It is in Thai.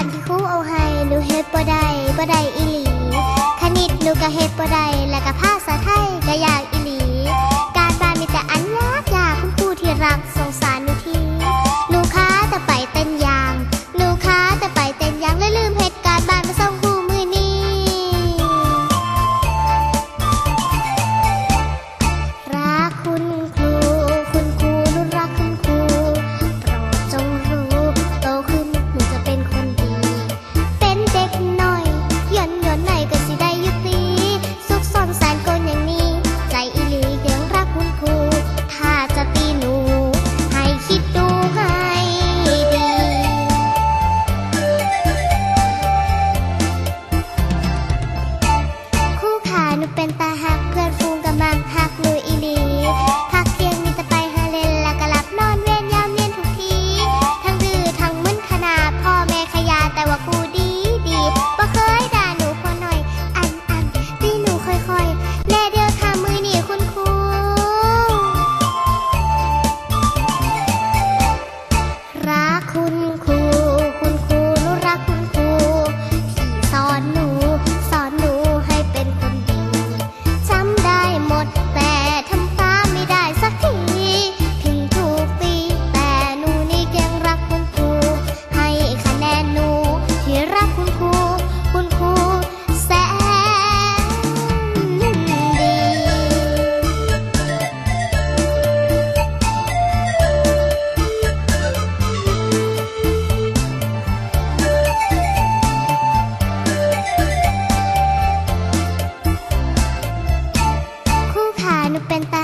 านที่ครูเอาให้หนูเฮ็ดบ่ได้บ่ได้อีหลี คณิตหนูก็เฮ็ดบ่ได้แล้วก็ภาษาไทยก็ยากอีหลี repente